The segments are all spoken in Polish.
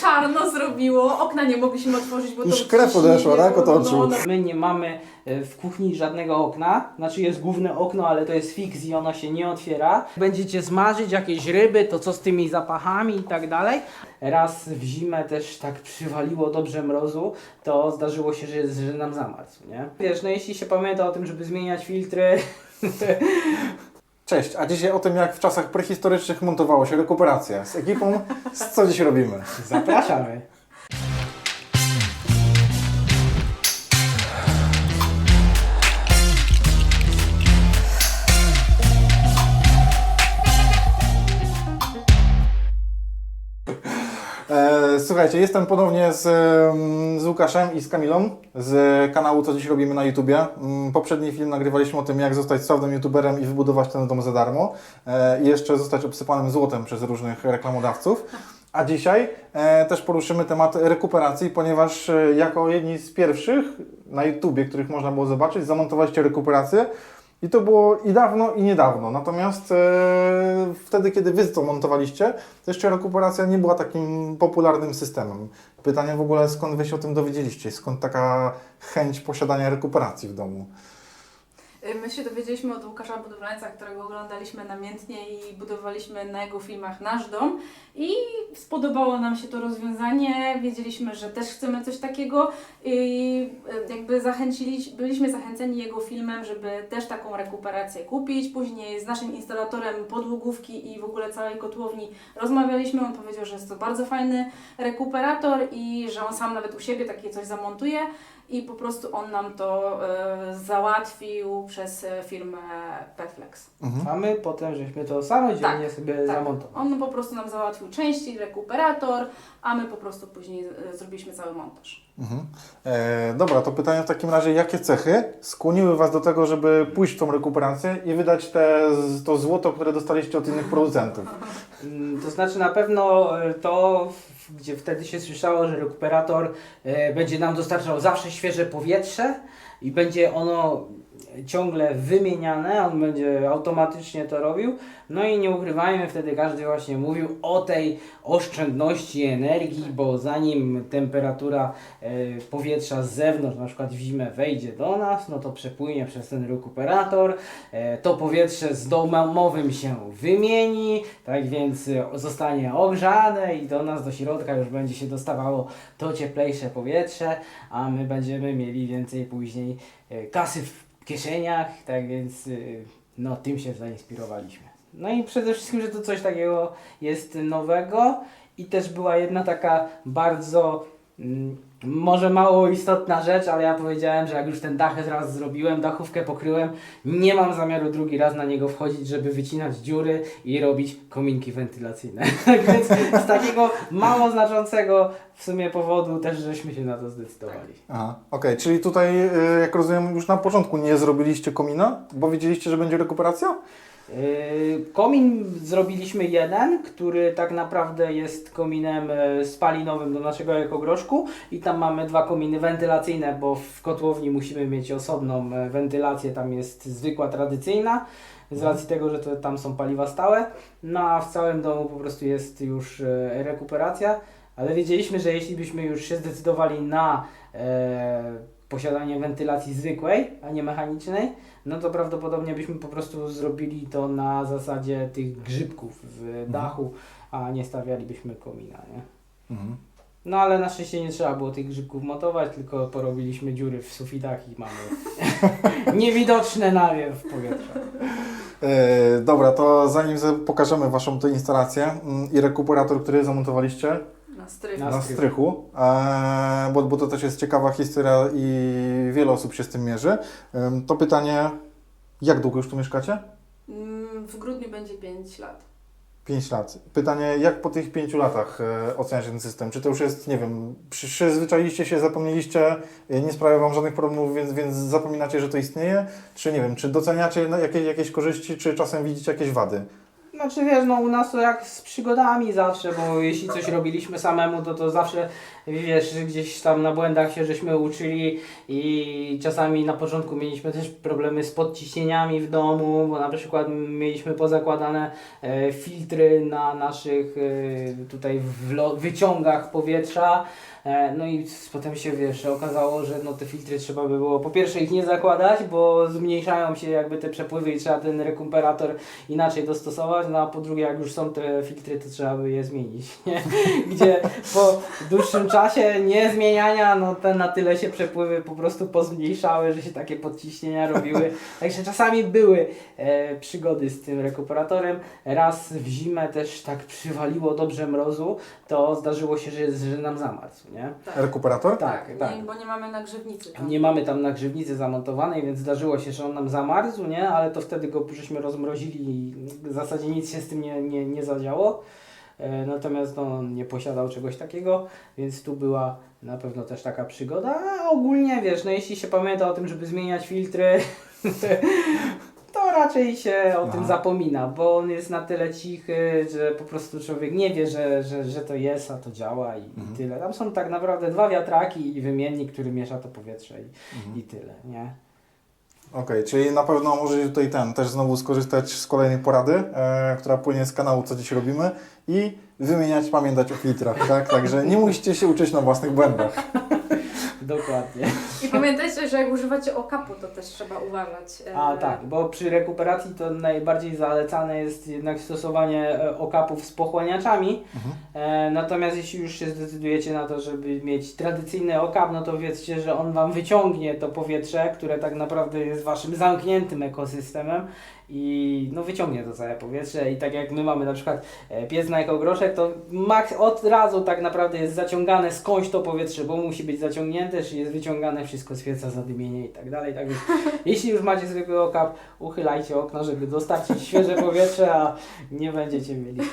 czarno zrobiło, okna nie mogliśmy otworzyć, bo Już to krew ciśnienie odeszła, tak? było, Od oczu. no, no. My nie mamy e, w kuchni żadnego okna, znaczy jest główne okno, ale to jest fix i ono się nie otwiera. Będziecie smażyć jakieś ryby, to co z tymi zapachami i tak dalej. Raz w zimę też tak przywaliło dobrze mrozu, to zdarzyło się, że, że nam zamarzł, nie? Wiesz, no jeśli się pamięta o tym, żeby zmieniać filtry, Cześć, a dzisiaj o tym, jak w czasach prehistorycznych montowało się rekuperację. Z ekipą, z co dziś robimy? zapraszamy. Słuchajcie, jestem ponownie z, z Łukaszem i z Kamilą z kanału Co Dziś Robimy na YouTubie. Mm, Poprzedni film nagrywaliśmy o tym, jak zostać sławnym YouTuberem i wybudować ten dom za darmo. E, I jeszcze zostać obsypanym złotem przez różnych reklamodawców. A dzisiaj e, też poruszymy temat rekuperacji, ponieważ e, jako jedni z pierwszych na YouTubie, których można było zobaczyć, zamontowaliście rekuperację. I to było i dawno, i niedawno. Natomiast e, wtedy, kiedy Wy to montowaliście, to jeszcze rekuperacja nie była takim popularnym systemem. Pytanie w ogóle, skąd Wy się o tym dowiedzieliście? Skąd taka chęć posiadania rekuperacji w domu? Y, My się dowiedzieliśmy od Łukasza Budowlańca, którego oglądaliśmy namiętnie i budowaliśmy na jego filmach nasz dom. I spodobało nam się to rozwiązanie, wiedzieliśmy, że też chcemy coś takiego. I y, jakby zachęcili, byliśmy zachęceni jego filmem, żeby też taką rekuperację kupić. Później z naszym instalatorem podłogówki i w ogóle całej kotłowni rozmawialiśmy, on powiedział, że jest to bardzo fajny rekuperator i że on sam nawet u siebie takie coś zamontuje i po prostu on nam to e, załatwił przez e, firmę Perflex. Mhm. A my potem żeśmy to samodzielnie Tak, sobie tak. zamontowali. On po prostu nam załatwił części, rekuperator, a my po prostu później e, zrobiliśmy cały montaż. Mhm. E, dobra, to pytanie w takim razie, jakie cechy skłoniły Was do tego, żeby pójść w tą rekuperację i wydać te, to złoto, które dostaliście od innych producentów? Mm, To znaczy na pewno to, gdzie wtedy się słyszało, że rekuperator e, będzie nam dostarczał zawsze świeże powietrze i będzie ono ciągle wymieniane, on będzie automatycznie to robił. No i nie ukrywajmy, wtedy każdy właśnie mówił o tej oszczędności energii, bo zanim temperatura e, powietrza z zewnątrz, na przykład w zimę wejdzie do nas, no to przepłynie przez ten rekuperator, e, to powietrze z domowym się wymieni, tak więc e, zostanie ogrzane i do nas, do środka już będzie się dostawało to cieplejsze powietrze, a my będziemy mieli więcej później kasy w kieszeniach, tak więc e, no tym się zainspirowaliśmy. No i przede wszystkim, że to coś takiego jest nowego i też była jedna taka bardzo może mało istotna rzecz, ale ja powiedziałem, że jak już ten dach raz zrobiłem, dachówkę pokryłem, nie mam zamiaru drugi raz na niego wchodzić, żeby wycinać dziury i robić kominki wentylacyjne. Tak więc z takiego mało znaczącego w sumie powodu też żeśmy się na to zdecydowali. Aha, okej, czyli tutaj, e, jak rozumiem, już na początku nie zrobiliście komina, bo wiedzieliście, że będzie rekuperacja? Yy, Komin zrobiliśmy jeden, który tak naprawdę jest kominem e, spalinowym do naszego ekogroszku i tam mamy dwa kominy wentylacyjne, bo w kotłowni musimy mieć osobną e, wentylację, tam jest zwykła, tradycyjna, z racji tego, że to, tam są paliwa stałe, no a w całym domu po prostu jest już e, rekuperacja, ale wiedzieliśmy, że jeśli byśmy już się zdecydowali na e, posiadanie wentylacji zwykłej, a nie mechanicznej, no to prawdopodobnie byśmy po prostu zrobili to na zasadzie tych grzybków w dachu, a nie stawialibyśmy komina, nie? Mhm. No ale na szczęście nie trzeba było tych grzybków montować, tylko porobiliśmy dziury w sufitach i mamy niewidoczny nawiew powietrza. E, dobra, to zanim za- pokażemy Waszą tę instalację mm, i rekuperator, który zamontowaliście Na strych. Na strychu. strychu, e, bo, bo to też jest ciekawa historia i wiele osób się z tym mierzy, Em, to pytanie, jak długo już tu mieszkacie? Mm, W grudniu będzie 5 lat. 5 lat. Pytanie, jak po tych 5 latach e, oceniacie ten system? Czy to już jest, nie wiem, przy- przyzwyczailiście się, zapomnieliście, e, nie sprawia Wam żadnych problemów, więc, więc zapominacie, że to istnieje? Czy nie wiem, czy doceniacie jakieś, jakieś korzyści, czy czasem widzicie jakieś wady? Znaczy wiesz, no u nas to jak z przygodami zawsze, bo jeśli coś robiliśmy samemu, to to zawsze wiesz, gdzieś tam na błędach się żeśmy uczyli i czasami na początku mieliśmy też problemy z podciśnieniami w domu, bo na przykład mieliśmy pozakładane e, filtry na naszych e, tutaj wlo- wyciągach powietrza. E, No i potem się wiesz, okazało, że no te filtry trzeba by było po pierwsze ich nie zakładać, bo zmniejszają się jakby te przepływy i trzeba ten rekuperator inaczej dostosować, no a po drugie jak już są te filtry, to trzeba by je zmienić, nie? Gdzie po dłuższym czasie nie zmieniania, no te na tyle się przepływy po prostu pozmniejszały, że się takie podciśnienia robiły. Także czasami były e, przygody z tym rekuperatorem. Raz w zimę też tak przywaliło dobrze mrozu, to zdarzyło się, że, że nam zamarzł, nie? Rekuperator? Tak, tak. Nie, bo nie mamy nagrzewnicy. Tam. Nie mamy tam nagrzewnicy zamontowanej, więc zdarzyło się, że on nam zamarzł, nie? Ale to wtedy go żeśmy rozmrozili i w zasadzie nic się z tym nie, nie, nie zadziało. E, natomiast no, on nie posiadał czegoś takiego, więc tu była na pewno też taka przygoda. A ogólnie wiesz, no jeśli się pamięta o tym, żeby zmieniać filtry, raczej się o tym Aha. zapomina, bo on jest na tyle cichy, że po prostu człowiek nie wie, że, że, że to jest, a to działa i, i tyle. Tam są tak naprawdę dwa wiatraki i wymiennik, który miesza to powietrze i, i tyle, nie? Okej, czyli na pewno możecie tutaj ten też znowu skorzystać z kolejnej porady, e, która płynie z kanału, co dziś robimy i wymieniać, pamiętać o filtrach, tak? Także nie musicie się uczyć na własnych błędach. Dokładnie. I pamiętajcie, że jak używacie okapu, to też trzeba uważać. e, A tak, bo przy rekuperacji to najbardziej zalecane jest jednak stosowanie e, okapów z pochłaniaczami. E, natomiast jeśli już się zdecydujecie na to, żeby mieć tradycyjny okap, no to wiedzcie, że on Wam wyciągnie to powietrze, które tak naprawdę jest Waszym zamkniętym ekosystemem i no wyciągnie to całe powietrze i tak jak my mamy na przykład e, piec na ekogroszek, to max od razu tak naprawdę jest zaciągane skądś to powietrze, bo musi być zaciągnięte, czy jest wyciągane, wszystko stwierdza zadymienie i tak dalej. Tak więc jeśli już macie zwykły okap, uchylajcie okno, żeby dostarczyć świeże powietrze, a nie będziecie mieli z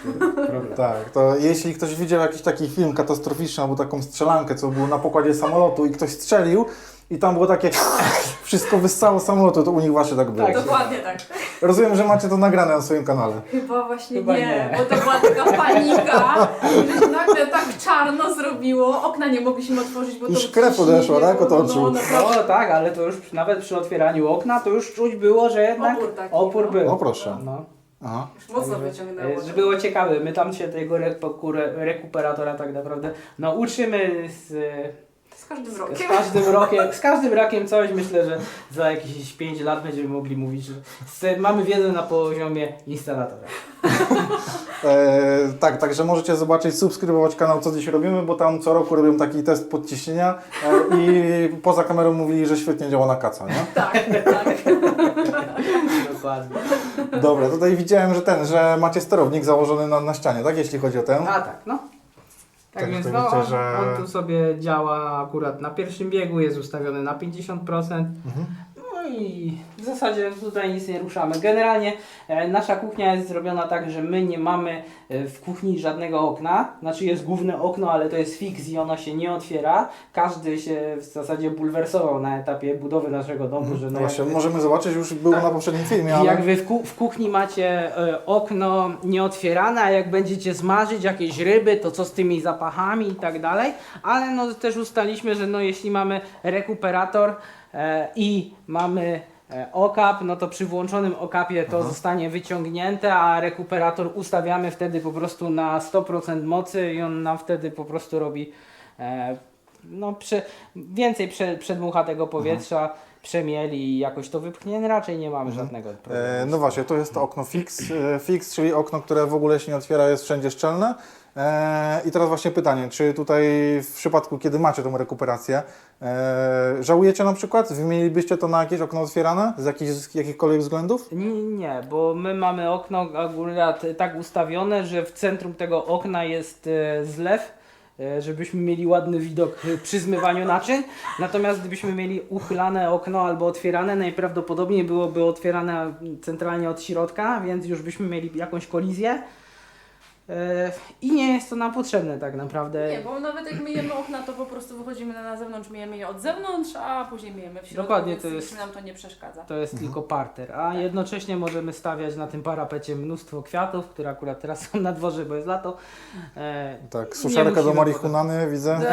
problemu. Tak, to jeśli ktoś widział jakiś taki film katastroficzny albo taką strzelankę, co było na pokładzie samolotu i ktoś strzelił i tam było takie wszystko wyssało z samolotu, to u nich właśnie tak było. Tak. Dokładnie tak. Rozumiem, że macie to nagrane na swoim kanale. Chyba właśnie Chyba nie, nie. bo to była taka panika, że się nagle tak czarno zrobiło, okna nie mogliśmy otworzyć, bo Już to krew odeszła, tak, od oczu. No, naprawdę. No tak, ale to już przy- nawet przy otwieraniu okna to już czuć było, że jednak Opór taki, opór no. był. O proszę. No. Aha. Już mocno wyciągnęło. Że było ciekawe, my tam się tego reku- rekuperatora tak naprawdę nauczymy z, Z każdym z rokiem. każdym rokiem, z każdym rokiem coś, myślę, że za jakieś 5 lat będziemy mogli mówić, że z, mamy wiedzę na poziomie instalatora. E, tak, także możecie zobaczyć, subskrybować kanał Co Dziś Robimy, bo tam co roku robią taki test podciśnienia e, i poza kamerą mówili, że świetnie działa na kaca, nie? Tak, tak. Dokładnie. Dobra, tutaj widziałem, że ten, że macie sterownik założony na, na ścianie, tak? Jeśli chodzi o ten. A tak, no. Tak Tak, więc no, wiecie, że- on tu sobie działa akurat na pierwszym biegu, jest ustawiony na 50%. Mhm. No i w zasadzie tutaj nic nie ruszamy. Generalnie nasza kuchnia jest zrobiona tak, że my nie mamy e, w kuchni żadnego okna. Znaczy jest główne okno, ale to jest fix i ono się nie otwiera. Każdy się w zasadzie bulwersował na etapie budowy naszego domu, że No no właśnie, jakby- możemy zobaczyć, już było Tak. na poprzednim filmie, ale... jak wy w, ku- w kuchni macie e, okno nieotwierane, a jak będziecie smażyć jakieś ryby, to co z tymi zapachami i tak dalej. Ale no też ustaliśmy, że no jeśli mamy rekuperator e, i mamy e, okap, no to przy włączonym okapie to zostanie wyciągnięte, a rekuperator ustawiamy wtedy po prostu na 100% mocy i on nam wtedy po prostu robi e, no, prze, więcej prze, przedmucha tego powietrza, przemieli i jakoś to wypchnie. Raczej nie mamy żadnego problemu. E, no właśnie, to jest to okno fix, e, fix, czyli okno, które w ogóle się nie otwiera, jest wszędzie szczelne. E, I teraz właśnie pytanie, czy tutaj w przypadku, kiedy macie tą rekuperację, e, żałujecie na przykład? Wymienilibyście to na jakieś okno otwierane z, jakich, z jakichkolwiek względów? Nie, nie, bo my mamy okno akurat tak ustawione, że w centrum tego okna jest e, zlew, e, żebyśmy mieli ładny widok e, przy zmywaniu naczyń. Natomiast gdybyśmy mieli uchylane okno albo otwierane, najprawdopodobniej byłoby otwierane centralnie od środka, więc już byśmy mieli jakąś kolizję. E, I nie jest to nam potrzebne tak naprawdę. Nie, bo nawet jak myjemy okna, to po prostu wychodzimy na zewnątrz, myjemy je od zewnątrz, a później myjemy w środku, Dokładnie, więc to jest- nam to nie przeszkadza. To jest tylko parter, a jednocześnie możemy stawiać na tym parapecie mnóstwo kwiatów, które akurat teraz są na dworze, bo jest lato. E, Tak, suszarka do marihuany widzę.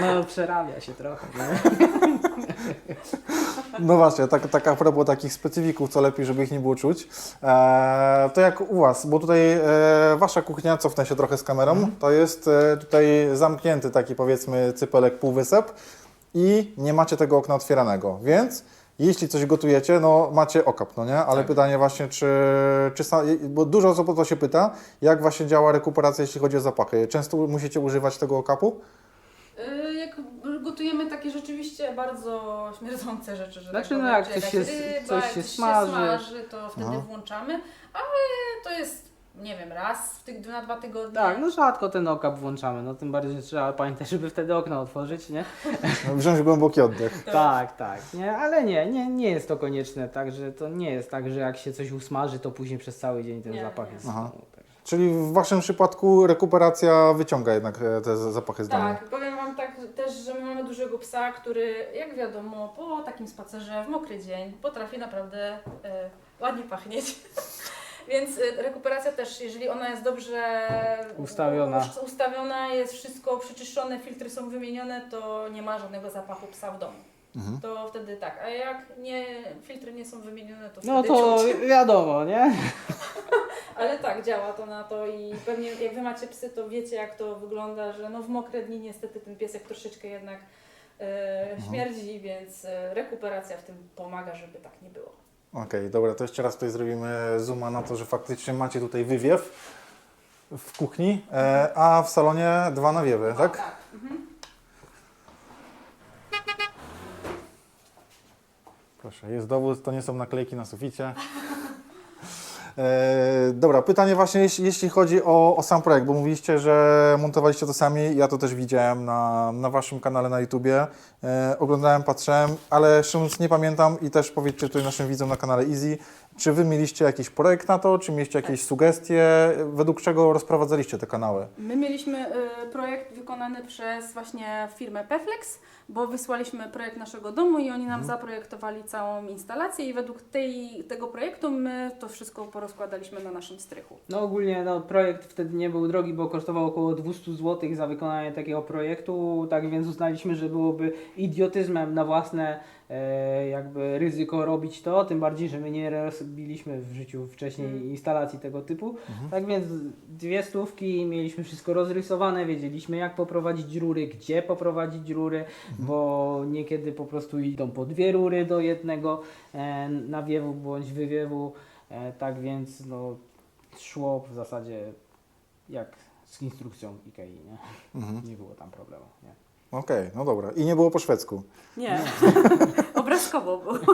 No przerabia się trochę. No właśnie, tak, tak a propos takich specyfików, co lepiej, żeby ich nie było czuć. E, to jak u Was, bo tutaj e, Wasza kuchnia, cofnę się trochę z kamerą, to jest e, tutaj zamknięty taki powiedzmy cypelek półwysep i nie macie tego okna otwieranego, więc jeśli coś gotujecie, no macie okap, no nie? Ale Tak. pytanie właśnie, czy, czy bo dużo osób o to się pyta, jak właśnie działa rekuperacja, jeśli chodzi o zapachy. Często musicie używać tego okapu? Y, Jak gotujemy takie rzeczywiście bardzo śmierdzące rzeczy, że Znaczy, tak no powiem, jak coś jakaś się- ryba, coś się coś smaży. się smaży, to wtedy Aha. włączamy, ale to jest, nie wiem, raz w tych na dwa tygodnie. Tak, no rzadko ten okap włączamy, no tym bardziej że trzeba pamiętać, żeby wtedy okno otworzyć, nie? Wziąć głęboki oddech. Tak, tak, nie, ale nie, nie, nie jest to konieczne, także to nie jest tak, że jak się coś usmaży, to później przez cały dzień ten Nie, zapach nie. jest. Aha. No. Czyli w Waszym przypadku rekuperacja wyciąga jednak e, te zapachy z domu. Tak, powiem Wam tak też, że my mamy dużego psa, który jak wiadomo po takim spacerze w mokry dzień potrafi naprawdę e, ładnie pachnieć. Więc e, rekuperacja też, jeżeli ona jest dobrze Ustawiona. ustawiona, jest wszystko przyczyszczone, filtry są wymienione, to nie ma żadnego zapachu psa w domu. Mhm. To wtedy tak, a jak nie, filtry nie są wymienione, to No wtedy to czuć. wiadomo, nie? Ale tak, działa to na to i pewnie jak Wy macie psy, to wiecie jak to wygląda, że no w mokre dni niestety ten piesek troszeczkę jednak e, śmierdzi, więc e, rekuperacja w tym pomaga, żeby tak nie było. Okej, dobra, to jeszcze raz tutaj zrobimy zooma na to, że faktycznie macie tutaj wywiew w kuchni, e, a w salonie dwa nawiewy, tak? Tak. Mhm. Proszę, jest dowód, to nie są naklejki na suficie. E, dobra, pytanie właśnie jeśli, jeśli chodzi o, o sam projekt, bo mówiliście, że montowaliście to sami, ja to też widziałem na, na Waszym kanale na YouTubie, e, oglądałem, patrzyłem, ale szczerze nie pamiętam i też powiedzcie tutaj naszym widzom na kanale Easy, czy Wy mieliście jakiś projekt na to, czy mieliście jakieś sugestie, według czego rozprowadzaliście te kanały? My mieliśmy y, projekt wykonany przez właśnie firmę Peflex, bo wysłaliśmy projekt naszego domu i oni nam zaprojektowali całą instalację i według tej, tego projektu my to wszystko porozkładaliśmy na naszym strychu. No ogólnie no, projekt wtedy nie był drogi, bo kosztował około 200 zł za wykonanie takiego projektu, tak więc uznaliśmy, że byłoby idiotyzmem na własne jakby ryzyko robić to, tym bardziej, że my nie robiliśmy w życiu wcześniej Mhm. instalacji tego typu. Tak więc dwie stówki, mieliśmy wszystko rozrysowane, wiedzieliśmy jak poprowadzić rury, gdzie poprowadzić rury, bo niekiedy po prostu idą po dwie rury do jednego e, nawiewu bądź wywiewu. E, tak więc no, szło w zasadzie jak z instrukcją Ikei, nie? Mhm. Nie było tam problemu. Nie? Okej, no dobra. I nie było po szwedzku. Nie, obrazkowo było.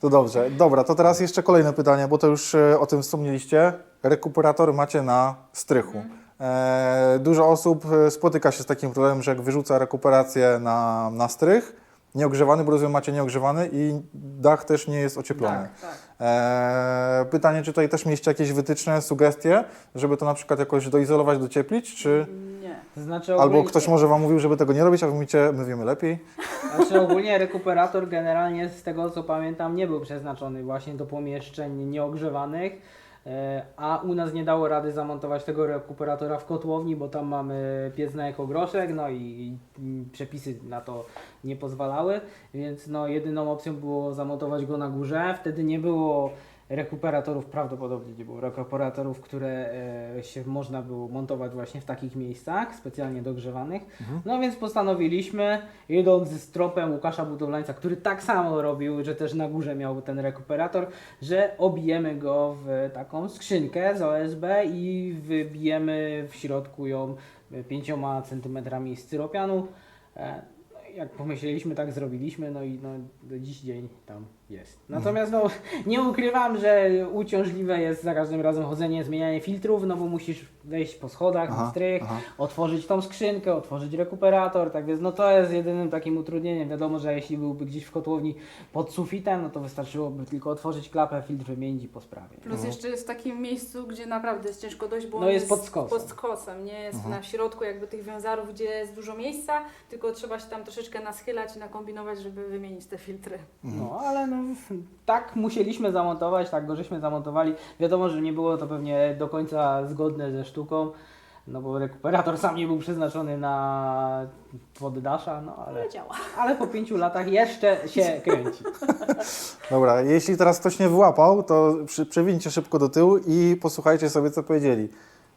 To dobrze. Dobra, to teraz jeszcze kolejne pytanie, bo to już e, o tym wspomnieliście. Rekuperator macie na strychu. E, dużo osób e, spotyka się z takim problemem, że jak wyrzuca rekuperację na, na strych, nieogrzewany, bo rozumiem macie nieogrzewany i dach też nie jest ocieplony. Tak. Tak. E, pytanie, czy tutaj też mieliście jakieś wytyczne, sugestie, żeby to na przykład jakoś doizolować, docieplić, czy Nie. Znaczy albo ogólnie, ktoś może Wam mówił, żeby tego nie robić, a Wy mówicie, my wiemy lepiej? Znaczy ogólnie rekuperator generalnie z tego co pamiętam nie był przeznaczony właśnie do pomieszczeń nieogrzewanych. E, A u nas nie dało rady zamontować tego rekuperatora w kotłowni, bo tam mamy piec na ekogroszek, no i przepisy na to nie pozwalały, więc no jedyną opcją było zamontować go na górze. Wtedy nie było rekuperatorów, prawdopodobnie nie było rekuperatorów, które e, się można było montować właśnie w takich miejscach, specjalnie dogrzewanych. No więc postanowiliśmy, idąc z tropem Łukasza Budowlańca, który tak samo robił, że też na górze miał ten rekuperator, że obijemy go w taką skrzynkę z OSB i wybijemy w środku ją 5 centymetrami styropianu. E, no Jak pomyśleliśmy, tak zrobiliśmy, no i no, do dziś dzień tam jest. Natomiast no, nie ukrywam, że uciążliwe jest za każdym razem chodzenie, zmienianie filtrów, no bo musisz wejść po schodach Aha, na strych, aha. otworzyć tą skrzynkę, otworzyć rekuperator, tak więc no to jest jedynym takim utrudnieniem. Wiadomo, że jeśli byłby gdzieś w kotłowni pod sufitem, no to wystarczyłoby tylko otworzyć klapę, filtr wymienić i po sprawie. Plus jeszcze jest w takim miejscu, gdzie naprawdę jest ciężko dojść, bo No on jest pod skosem. pod skosem, nie jest na środku jakby tych wiązarów, gdzie jest dużo miejsca, tylko trzeba się tam troszeczkę naschylać i nakombinować, żeby wymienić te filtry. No, ale no, tak musieliśmy zamontować, tak go żeśmy zamontowali. Wiadomo, że nie było to pewnie do końca zgodne ze sztuką, no bo rekuperator sam nie był przeznaczony na poddasza, no ale, Ale działa. ale po pięciu latach jeszcze się kręci. Dobra, jeśli teraz ktoś nie wyłapał, to przy, przewincie szybko do tyłu i posłuchajcie sobie, co powiedzieli.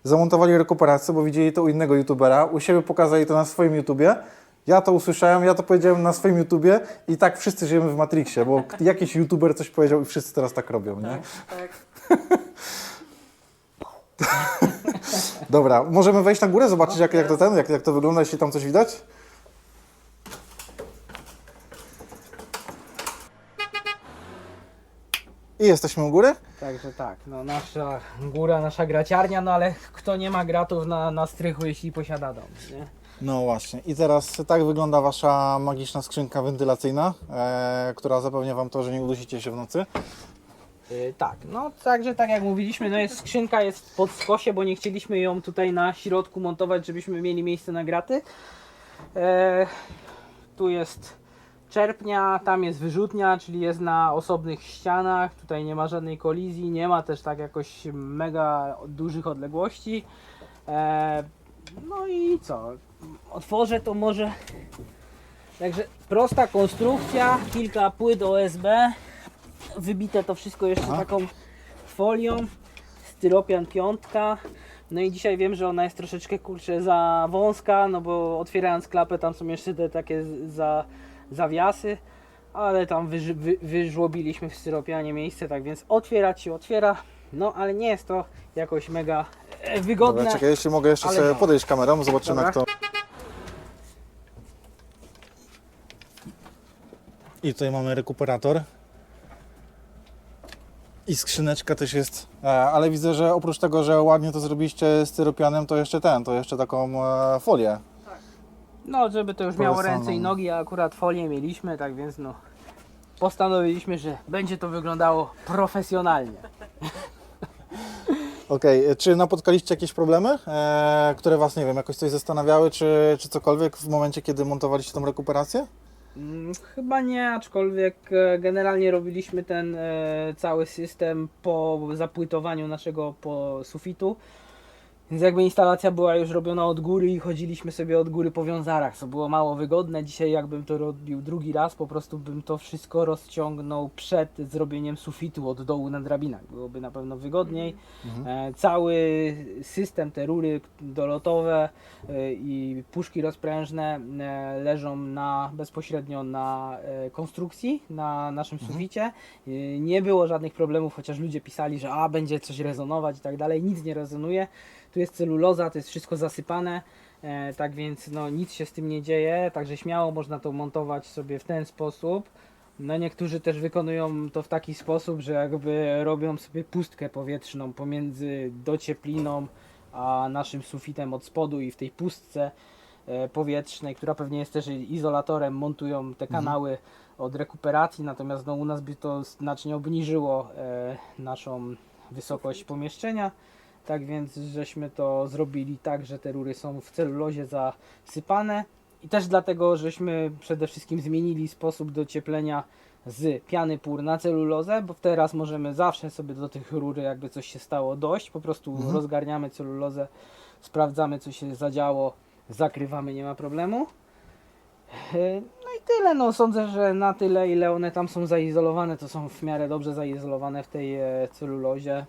Zamontowali rekuperację, bo widzieli to u innego youtubera, u siebie pokazali to na swoim YouTubie. Ja to usłyszałem, ja to powiedziałem na swoim YouTubie i tak wszyscy żyjemy w Matrixie, bo jakiś YouTuber coś powiedział i wszyscy teraz tak robią, nie? Tak. Dobra, możemy wejść na górę, zobaczyć jak, jak to ten, jak, jak to wygląda, jeśli tam coś widać? I jesteśmy u góry. Także tak, no nasza góra, nasza graciarnia, no ale kto nie ma gratów na, na strychu, jeśli posiada dom, nie? No właśnie. I teraz tak wygląda Wasza magiczna skrzynka wentylacyjna, e, która zapewnia Wam to, że nie udusicie się w nocy. Yy, tak, no także tak jak mówiliśmy, no jest skrzynka jest pod skosie, bo nie chcieliśmy ją tutaj na środku montować, żebyśmy mieli miejsce na graty. E, tu jest czerpnia, tam jest wyrzutnia, czyli jest na osobnych ścianach, tutaj nie ma żadnej kolizji, nie ma też tak jakoś mega dużych odległości. E, no i co? Otworzę to może. Także prosta konstrukcja, kilka płyt OSB, wybite to wszystko jeszcze Aha. taką folią, styropian piątka. No i dzisiaj wiem, że ona jest troszeczkę kurczę za wąska, no bo otwierając klapę tam są jeszcze te takie za, zawiasy, ale tam wyż, wy, wyżłobiliśmy w styropianie miejsce, tak więc otwierać się otwiera, no ale nie jest to jakoś mega wygodne. Dobra, czekaj, jeśli mogę jeszcze Ale sobie no. podejść kamerą, zobaczymy Dobra. jak to... I tutaj mamy rekuperator. I skrzyneczka też jest, e, ale widzę, że oprócz tego, że ładnie to zrobiliście styropianem, to jeszcze ten, to jeszcze taką e, folię. No, żeby to już miało ręce i nogi, a akurat folię mieliśmy, tak więc no postanowiliśmy, że będzie to wyglądało profesjonalnie. Okej, e, czy napotkaliście jakieś problemy, e, które Was, nie wiem, jakoś coś zastanawiały, czy, czy cokolwiek w momencie, kiedy montowaliście tą rekuperację? Mm, Chyba nie, aczkolwiek e, generalnie robiliśmy ten e, cały system po zapłytowaniu naszego po sufitu. Więc jakby instalacja była już robiona od góry i chodziliśmy sobie od góry po wiązarach, co było mało wygodne. Dzisiaj jakbym to robił drugi raz, po prostu bym to wszystko rozciągnął przed zrobieniem sufitu od dołu na drabinach. Byłoby na pewno wygodniej. E, cały system, te rury dolotowe e, i puszki rozprężne e, leżą na, bezpośrednio na konstrukcji, na naszym suficie. E, nie było żadnych problemów, chociaż ludzie pisali, że a będzie coś rezonować i tak dalej. Nic nie rezonuje. Tu jest celuloza, to jest wszystko zasypane. E, tak więc no, nic się z tym nie dzieje, także śmiało można to montować sobie w ten sposób. No niektórzy też wykonują to w taki sposób, że jakby robią sobie pustkę powietrzną pomiędzy dociepliną a naszym sufitem od spodu i w tej pustce e, powietrznej, która pewnie jest też izolatorem, montują te kanały od rekuperacji, natomiast no, u nas by to znacznie obniżyło e, naszą wysokość pomieszczenia. Tak więc żeśmy to zrobili tak, że te rury są w celulozie zasypane i też dlatego, żeśmy przede wszystkim zmienili sposób docieplenia z piany pór na celulozę, bo teraz możemy zawsze sobie do tych rury, jakby coś się stało, dojść. Po prostu Mhm. rozgarniamy celulozę, sprawdzamy, co się zadziało, zakrywamy, nie ma problemu. E, No i tyle, no sądzę, że na tyle, ile one tam są zaizolowane, to są w miarę dobrze zaizolowane w tej e, celulozie.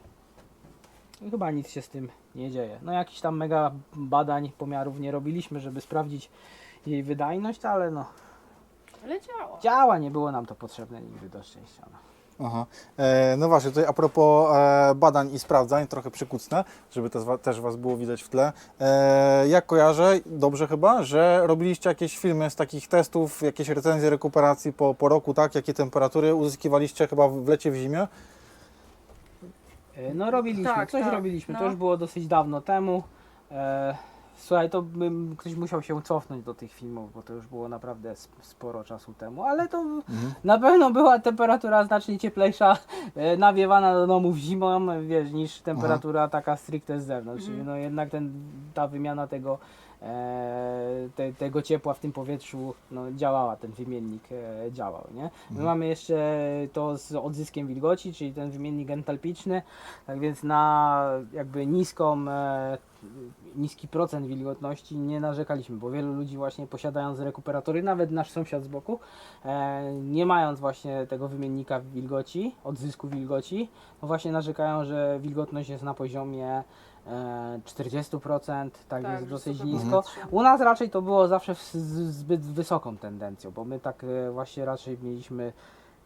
I Chyba nic się z tym nie dzieje. No jakichś tam mega badań, pomiarów nie robiliśmy, żeby sprawdzić jej wydajność, ale no Ale działa. działa, nie było nam to potrzebne nigdy do szczęścia. No. Aha. E, no właśnie, tutaj a propos e, badań i sprawdzań, trochę przykucnę, żeby też, wa- też Was było widać w tle. E, jak kojarzę, dobrze chyba, że robiliście jakieś filmy z takich testów, jakieś recenzje rekuperacji po, po roku, tak? Jakie temperatury uzyskiwaliście chyba w lecie, w zimie? E, No robiliśmy, Tak, coś tak, robiliśmy, to no. już było dosyć dawno temu. E, słuchaj, to bym, ktoś musiał się cofnąć do tych filmów, bo to już było naprawdę sp- sporo czasu temu, ale to na pewno była temperatura znacznie cieplejsza, e, nawiewana do domów zimą, wiesz, niż temperatura taka stricte z zewnątrz. Czyli no jednak ten, ta wymiana tego, te, tego ciepła w tym powietrzu no, działała, ten wymiennik e, działał, nie? My mamy jeszcze to z odzyskiem wilgoci, czyli ten wymiennik entalpiczny, tak więc na jakby niską, e, niski procent wilgotności nie narzekaliśmy, bo wielu ludzi właśnie posiadając rekuperatory, nawet nasz sąsiad z boku, e, nie mając właśnie tego wymiennika wilgoci, odzysku wilgoci, no właśnie narzekają, że wilgotność jest na poziomie e, 40%, tak, Tak, jest dosyć nisko. U nas raczej to było zawsze z, z, zbyt wysoką tendencją, bo my tak e, właśnie raczej mieliśmy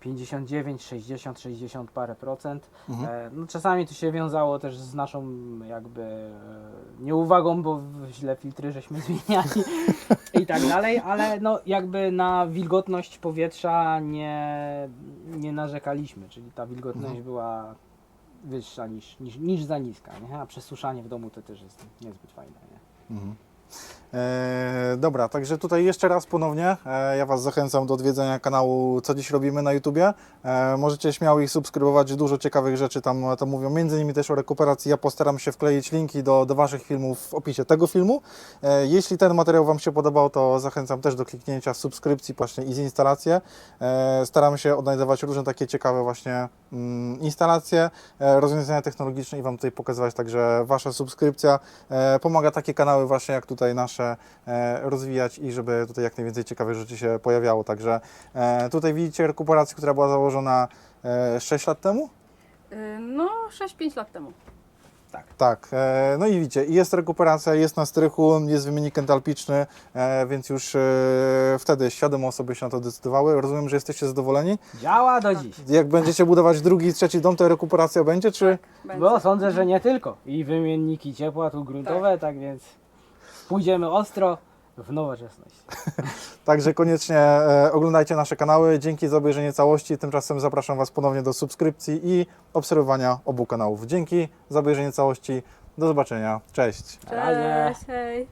59, 60, 60 parę procent. E, no, czasami to się wiązało też z naszą jakby e, nieuwagą, bo źle filtry żeśmy zmieniali i tak dalej, ale no jakby na wilgotność powietrza nie, nie narzekaliśmy, czyli ta wilgotność była wyższa niż, niż, niż za niska, nie? a przesuszanie w domu to też jest niezbyt fajne. Nie? E, dobra, także tutaj jeszcze raz ponownie e, ja Was zachęcam do odwiedzenia kanału Co Dziś Robimy na YouTubie. E, możecie śmiało ich subskrybować, dużo ciekawych rzeczy tam, tam mówią, między innymi też o rekuperacji. Ja postaram się wkleić linki do, do Waszych filmów w opisie tego filmu. E, jeśli ten materiał Wam się podobał, to zachęcam też do kliknięcia subskrypcji właśnie i z instalację. E, staram się odnajdować różne takie ciekawe właśnie mm, instalacje, e, rozwiązania technologiczne i Wam tutaj pokazywać, także Wasza subskrypcja e, pomaga takie kanały właśnie jak tutaj nasze e, rozwijać i żeby tutaj jak najwięcej ciekawych rzeczy się pojawiało. Także e, tutaj widzicie rekuperację, która była założona e, 6 lat temu. Y, No, 6-5 lat temu. Tak, e, no i widzicie, jest rekuperacja, jest na strychu, jest wymiennik entalpiczny, e, więc już e, wtedy świadome osoby się na to decydowały. Rozumiem, że jesteście zadowoleni. Działa do dziś. Jak będziecie budować drugi, trzeci dom, to rekuperacja będzie, czy... Będzie. Bo sądzę, że nie tylko. I wymienniki ciepła tu gruntowe, tak, więc pójdziemy ostro w nowoczesność. Także koniecznie e, oglądajcie nasze kanały. Dzięki za obejrzenie całości. Tymczasem zapraszam Was ponownie do subskrypcji i obserwowania obu kanałów. Dzięki za obejrzenie całości. Do zobaczenia. Cześć. Cześć, hej.